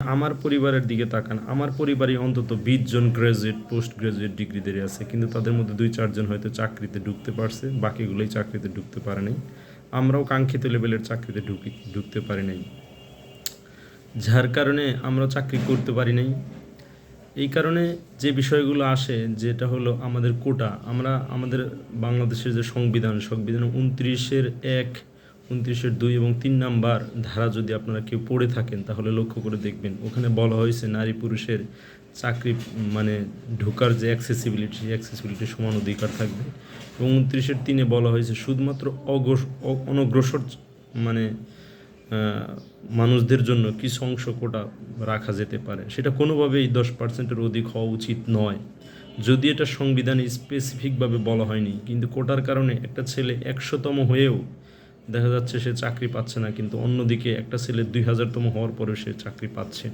আমার পরিবারের দিকে তাকান। আমার পরিবারে অন্তত বিশ জন গ্রাজুয়েট পোস্ট গ্রাজুয়েট ডিগ্রিদের আছে, কিন্তু তাদের মধ্যে দুই চারজন হয়তো চাকরিতে ঢুকতে পারছে, বাকিগুলোই চাকরিতে ঢুকতে পারে নাই। আমরাও কাঙ্ক্ষিত লেভেলের চাকরিতে ঢুকি, ঢুকতে পারি নাই। যার কারণে আমরা চাকরি করতে পারি নাই। এই কারণে যে বিষয়গুলো আসে, যেটা হলো আমাদের কোটা, আমরা আমাদের বাংলাদেশের যে সংবিধান সংবিধান উনত্রিশের এক উনত্রিশের দুই এবং তিন নাম্বার ধারা যদি আপনারা কেউ পড়ে থাকেন, তাহলে লক্ষ্য করে দেখবেন। ওখানে বলা হয়েছে নারী পুরুষের চাকরি মানে ঢোকার যে অ্যাক্সেসিবিলিটি সেই অ্যাক্সেসিবিলিটি সমান অধিকার থাকবে। এবং উনত্রিশের তিনে বলা হয়েছে, শুধুমাত্র অগ্রস অনগ্রসর মানে মানুষদের জন্য কিছু অংশ কোটা রাখা যেতে পারে। সেটা কোনোভাবেই দশ পার্সেন্টের অধিক হওয়া উচিত নয়। যদি এটা সংবিধানে স্পেসিফিকভাবে বলা হয়নি, কিন্তু কোটার কারণে একটা ছেলে একশোতম হয়েও দেখা যাচ্ছে সে চাকরি পাচ্ছে না, কিন্তু অন্যদিকে একটা ছেলে দুই হাজারতম হওয়ার পরেও সে চাকরি পাচ্ছে।